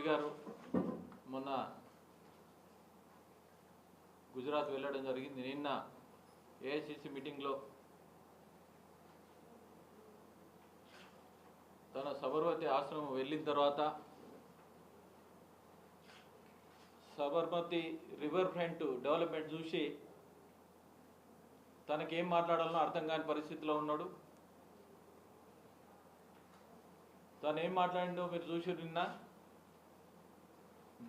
మంత్రి గారు మొన్న గుజరాత్ వెళ్ళడం జరిగింది. నిన్న ఏఐసిసి మీటింగ్లో తన సబర్మతి ఆశ్రమం వెళ్ళిన తర్వాత సబర్మతి రివర్ ఫ్రంట్ డెవలప్మెంట్ చూసి తనకేం మాట్లాడాలో అర్థం కాని పరిస్థితిలో ఉన్నాడు. తను ఏం మాట్లాడిందో మీరు చూసి నిన్న.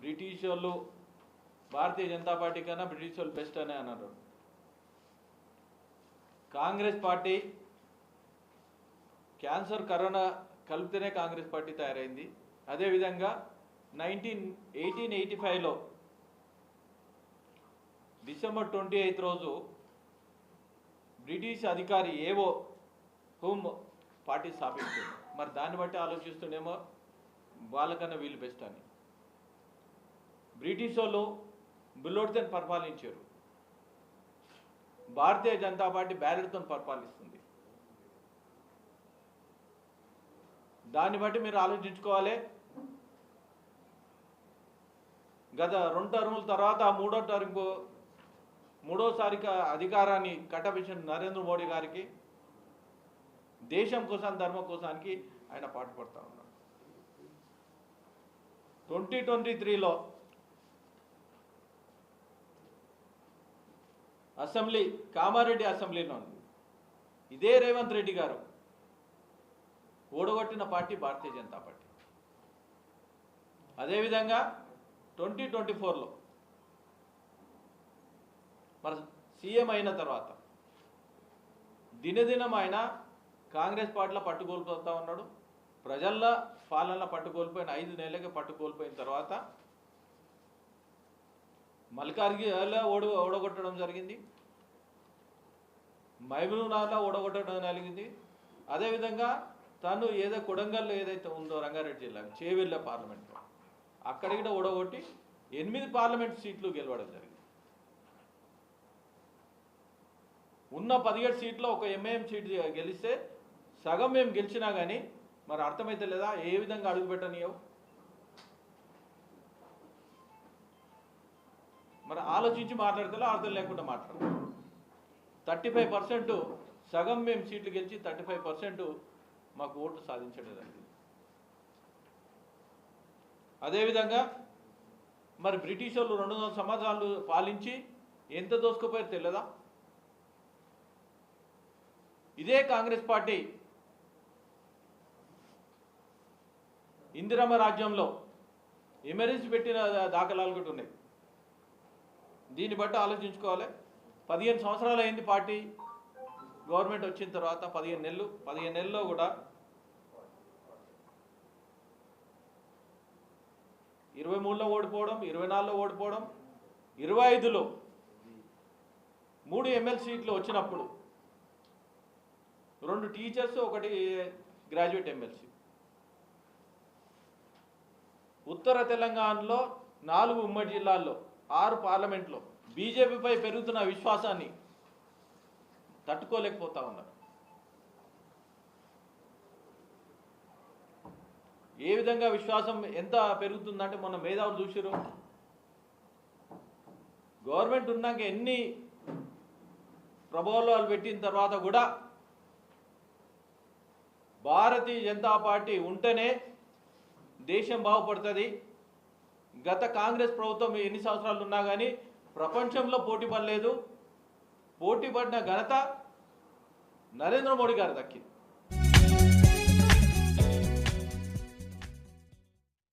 బ్రిటిష్ వాళ్ళు భారతీయ జనతా పార్టీ కన్నా బ్రిటిష్ వాళ్ళు బెస్ట్ అనే అన్నారు. కాంగ్రెస్ పార్టీ క్యాన్సర్ కరోనా కలిపితేనే కాంగ్రెస్ పార్టీ తయారైంది. అదేవిధంగా నైన్టీన్ ఎయిటీన్ ఎయిటీ ఫైవ్లో డిసెంబర్ ట్వంటీ ఎయిత్ రోజు బ్రిటిష్ అధికారి ఏవో హోమ్ పార్టీ స్థాపించింది. మరి దాన్ని బట్టి ఆలోచిస్తుండేమో వాళ్ళకన్నా వీళ్ళు బెస్ట్ అని. బ్రిటిష్ వాళ్ళు బుల్లోడ్తో పరిపాలించారు. భారతీయ జనతా పార్టీ బ్యాలెట్తో పరిపాలిస్తుంది. దాన్ని బట్టి మీరు ఆలోచించుకోవాలి. గత రెండు టర్ముల తర్వాత మూడో టర్మ్ మూడోసారి అధికారాన్ని కట్టబెట్టిన నరేంద్ర మోడీ గారికి దేశం కోసం ధర్మం కోసానికి ఆయన పాటుపడతా ఉన్నాడు ట్వంటీ ట్వంటీ త్రీలో అసెంబ్లీ కామారెడ్డి అసెంబ్లీలో ఉంది. ఇదే రేవంత్ రెడ్డి గారు ఓడగొట్టిన పార్టీ భారతీయ జనతా పార్టీ. అదేవిధంగా ట్వంటీ ట్వంటీ ఫోర్లో మరి సీఎం అయిన తర్వాత దినదినం ఆయన కాంగ్రెస్ పార్టీలో పట్టుకోల్పోతా ఉన్నాడు. ప్రజల్లో పాలనలో పట్టుకోల్పోయిన ఐదు నెలలకి పట్టుకోల్పోయిన తర్వాత మల్కార్గిలో ఓడి ఓడగొట్టడం జరిగింది. మహబూబ్నగర్లో ఓడగొట్టడం జరిగింది. అదేవిధంగా తను ఏదో కొడంగల్లో ఏదైతే ఉందో రంగారెడ్డి జిల్లా చేవెళ్ళ పార్లమెంట్లో అక్కడ కూడా ఓడగొట్టి ఎనిమిది పార్లమెంట్ సీట్లు గెలవడం జరిగింది. ఉన్న పదిహేడు సీట్లో ఒక ఎంఏఎం సీట్ గెలిస్తే సగం మేము గెలిచినా కానీ మరి అర్థమైతే లేదా? ఏ విధంగా అడుగుపెట్టనియో ఆలోచించి మాట్లాడితే అర్థం లేకుండా మాట్లాడతాం. థర్టీ ఫైవ్ పర్సెంట్ సగం మేము సీట్లు గెలిచి థర్టీ ఫైవ్ పర్సెంట్ మాకు ఓట్లు సాధించలేదండి. అదేవిధంగా మరి బ్రిటిష్ వాళ్ళు రెండు వందల సంవత్సరాలు పాలించి ఎంత దోసుకుపోయారు తెలియదా ఇదే కాంగ్రెస్ పార్టీ ఇందిరమ్మ రాజ్యంలో ఎమర్జెన్సీ పెట్టిన దాఖలాలు కూడా ఉన్నాయి. దీన్ని బట్టి ఆలోచించుకోవాలి. పదిహేను సంవత్సరాలు అయింది పార్టీ గవర్నమెంట్ వచ్చిన తర్వాత పదిహేను నెలలు పదిహేను నెలల్లో కూడా ఇరవై మూడులో ఓడిపోవడం ఇరవై నాలుగులో ఓడిపోవడం ఇరవై ఐదులో మూడు ఎమ్మెల్సీ సీట్లు వచ్చినప్పుడు రెండు టీచర్స్ ఒకటి గ్రాడ్యుయేట్ ఎమ్మెల్సీ ఉత్తర తెలంగాణలో నాలుగు ఉమ్మడి జిల్లాల్లో ఆరు పార్లమెంట్లో బీజేపీపై పెరుగుతున్న విశ్వాసాన్ని తట్టుకోలేకపోతా ఉన్నారు. ఏ విధంగా విశ్వాసం ఎంత పెరుగుతుందంటే మొన్న మేధావులు చూసారు గవర్నమెంట్ ఉన్నాక ఎన్ని ప్రభావాలు పెట్టిన తర్వాత కూడా భారతీయ జనతా పార్టీ ఉంటేనే దేశం బాగుపడుతుంది. గత కాంగ్రెస్ ప్రభుత్వం ఎన్ని సంవత్సరాలు ఉన్నా కానీ ప్రపంచంలో పోటీ పడలేదు. పోటీ పడిన ఘనత నరేంద్ర మోడీ గారు దక్కింది.